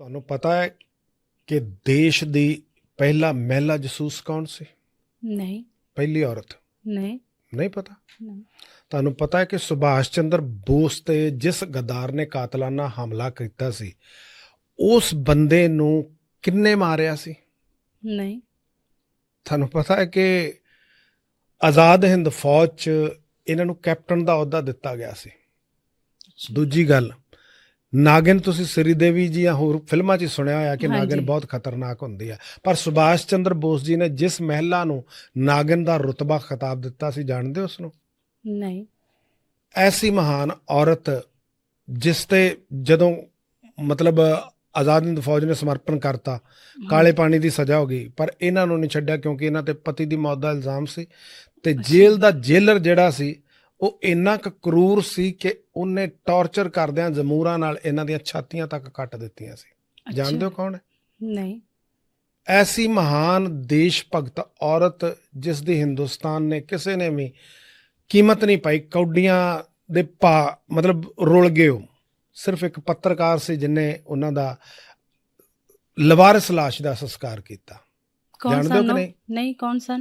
ਤੁਹਾਨੂੰ ਪਤਾ ਹੈ ਕਿ ਦੇਸ਼ ਦੀ ਪਹਿਲਾ ਮਹਿਲਾ ਜਸੂਸ ਕੌਣ ਸੀ? ਨਹੀਂ। ਪਹਿਲੀ ਔਰਤ। ਨਹੀਂ। ਨਹੀਂ ਪਤਾ? ਨਹੀਂ। ਤੁਹਾਨੂੰ ਪਤਾ ਹੈ ਕਿ ਸੁਭਾਸ਼ ਚੰਦਰ ਬੋਸ ਤੇ ਜਿਸ ਗਦਾਰ ਨੇ ਕਾਤਲਾਨਾ ਹਮਲਾ ਕੀਤਾ ਸੀ ਉਸ ਬੰਦੇ ਨੂੰ ਕਿੰਨੇ ਮਾਰਿਆ ਸੀ? ਨਹੀਂ। ਤੁਹਾਨੂੰ ਪਤਾ ਹੈ ਕਿ ਆਜ਼ਾਦ ਹਿੰਦ ਫੌਜ 'ਚ ਇਹਨਾਂ ਨੂੰ ਕੈਪਟਨ ਦਾ ਅਹੁਦਾ ਦਿੱਤਾ ਗਿਆ ਸੀ। ਦੂਜੀ ਗੱਲ ਨਾਗਿਨ ਤੁਸੀਂ ਸ੍ਰੀ ਦੇਵੀ ਜੀ ਜਾਂ ਹੋਰ ਫਿਲਮਾਂ 'ਚ ਹੀ ਸੁਣਿਆ ਹੋਇਆ ਕਿ ਨਾਗਿਨ। ਬਹੁਤ ਖਤਰਨਾਕ ਹੁੰਦੀ ਹੈ। ਪਰ ਸੁਭਾਸ਼ ਚੰਦਰ ਬੋਸ ਜੀ ਨੇ ਜਿਸ ਮਹਿਲਾ ਨੂੰ ਨਾਗਿਨ ਦਾ ਰੁਤਬਾ ਖਿਤਾਬ ਦਿੱਤਾ ਸੀ ਜਾਣਦੇ ਹੋ ਉਸ ਨੂੰ? ਨਹੀਂ। ਐਸੀ ਮਹਾਨ ਔਰਤ ਜਿਸ ਤੇ ਜਦੋਂ ਮਤਲਬ ਆਜ਼ਾਦ ਹਿੰਦ ਫੌਜ ਨੇ ਸਮਰਪਣ ਕਰਤਾ ਕਾਲੇ ਪਾਣੀ ਦੀ ਸਜ਼ਾ ਹੋ ਗਈ ਪਰ ਇਹਨਾਂ ਨੂੰ ਨਹੀਂ ਛੱਡਿਆ ਕਿਉਂਕਿ ਇਹਨਾਂ ਤੇ ਪਤੀ ਦੀ ਮੌਤ ਦਾ ਇਲਜ਼ਾਮ ਸੀ ਤੇ ਜੇਲ੍ਹ ਦਾ ਜੇਲਰ ਜਿਹੜਾ ਸੀ ਉਹ ਇੰਨਾ ਕੁ ਕਰੂਰ ਸੀ ਕਿ ਉਹਨੇ ਟੌਰਚਰ ਕਰਦਿਆਂ ਜ਼ਮੂਰਾਂ ਨਾਲ ਇਹਨਾਂ ਦੀਆਂ ਛਾਤੀਆਂ ਤੱਕ ਕੱਟ ਦਿੱਤੀਆਂ ਸੀ। ਜਾਣਦੇ ਹੋ ਕੌਣ ਹੈ? ਨਹੀਂ। ਐਸੀ ਮਹਾਨ ਦੇਸ਼ ਭਗਤ ਔਰਤ ਜਿਸ ਦੀ ਹਿੰਦੁਸਤਾਨ ਨੇ ਕਿਸੇ ਨੇ ਵੀ ਕੀਮਤ ਨਹੀਂ ਪਾਈ ਕੌਡੀਆਂ ਦੇ ਭਾ ਮਤਲਬ ਰੁਲ ਗਏ ਉਹ। ਸਿਰਫ ਇੱਕ ਪੱਤਰਕਾਰ ਸੀ ਜਿਨੇ ਉਹਨਾਂ ਦਾ ਲਵਾਰਸ ਲਾਸ਼ ਦਾ ਸੰਸਕਾਰ ਕੀਤਾ। ਜਾਣਦੇ ਹੋ ਕਿ? ਨਹੀਂ? ਨਹੀਂ ਕੌਣ ਸਨ?